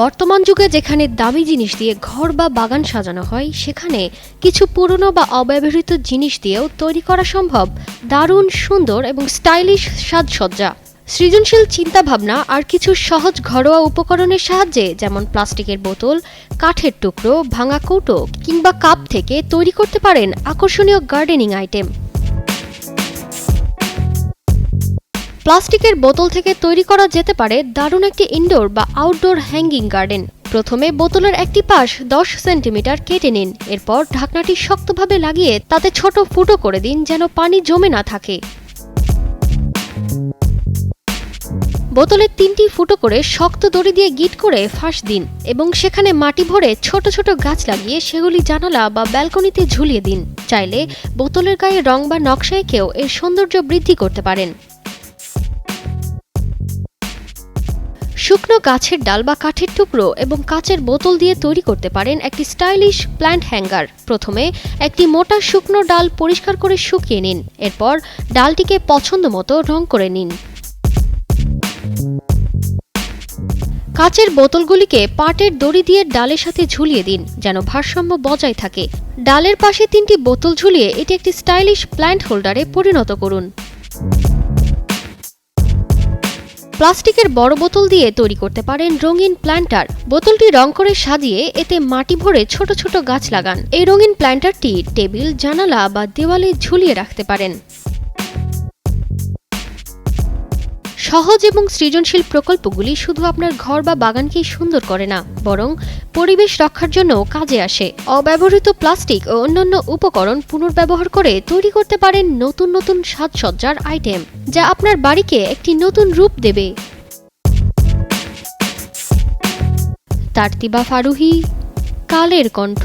বর্তমান যুগে যেখানে দামি জিনিস দিয়ে ঘর বা বাগান সাজানো হয়, সেখানে কিছু পুরনো বা অব্যবহৃত জিনিস দিয়েও তৈরি করা সম্ভব। দারুণ, সুন্দর এবং স্টাইলিশ সাজসজ্জা। সৃজনশীল চিন্তাভাবনা আর কিছু সহজ ঘরোয়া উপকরণের সাহায্যে যেমন প্লাস্টিকের বোতল, কাঠের টুকরো, ভাঙা কৌটো কিংবা কাপ থেকে তৈরি করতে পারেন আকর্ষণীয় গার্ডেনিং আইটেম। প্লাস্টিকের বোতল থেকে তৈরি করা যেতে পারে দারুণ একটি ইনডোর বা আউটডোর হ্যাঙ্গিং গার্ডেন প্রথমে বোতলের একটি পাশ দশ সেন্টিমিটার কেটে নিন। এরপর ঢাকনাটি শক্তভাবে লাগিয়ে তাতে ছোট ফুটো করে দিন যেন পানি জমে না থাকে। বোতলের তিনটি ফুটো করে শক্ত দড়ি দিয়ে গিট করে ফাঁস দিন এবং সেখানে মাটি ভরে ছোট ছোট গাছ লাগিয়ে সেগুলি জানালা বা ব্যালকনিতে ঝুলিয়ে দিন। চাইলে বোতলের গায়ে রং বা নকশা এঁকেও এর সৌন্দর্য বৃদ্ধি করতে পারেন। শুকনো গাছের ডাল বা কাঠের টুকরো এবং কাচের বোতল দিয়ে তৈরি করতে পারেন একটি স্টাইলিশ প্ল্যান্ট হ্যাঙ্গার। প্রথমে একটি মোটা শুকনো ডাল পরিষ্কার করে শুকিয়ে নিন। এরপর ডালটিকে পছন্দ মতো রং করে নিন। কাচের বোতলগুলিকে পাটের দড়ি দিয়ে ডালের সাথে ঝুলিয়ে দিন, যেন ভারসাম্য বজায় থাকে। ডালের পাশে তিনটি বোতল ঝুলিয়ে এটি একটি স্টাইলিশ প্ল্যান্ট হোল্ডারে পরিণত করুন। প্লাস্টিকের বড় বোতল দিয়ে তৈরি করতে পারেন রঙিন প্ল্যান্টার। বোতলটি রং করে সাজিয়ে এতে মাটি ভরে ছোট ছোট গাছ লাগান। এই রঙিন প্ল্যান্টারটি টেবিল, জানালা বা দেওয়ালে ঝুলিয়ে রাখতে পারেন। সহজ এবং সৃজনশীল প্রকল্পগুলি শুধু আপনার ঘর বা বাগানকেই সুন্দর করে না, বরং পরিবেশ রক্ষার জন্য কাজে আসে। অব্যবহৃত প্লাস্টিক ও অন্যান্য উপকরণ পুনর্ব্যবহার করে তৈরি করতে পারেন নতুন নতুন সাজসজ্জার আইটেম। যা আপনার বাড়িকে একটি নতুন রূপ দেবে। তার্তিবা ফারুহি কালের কণ্ঠ।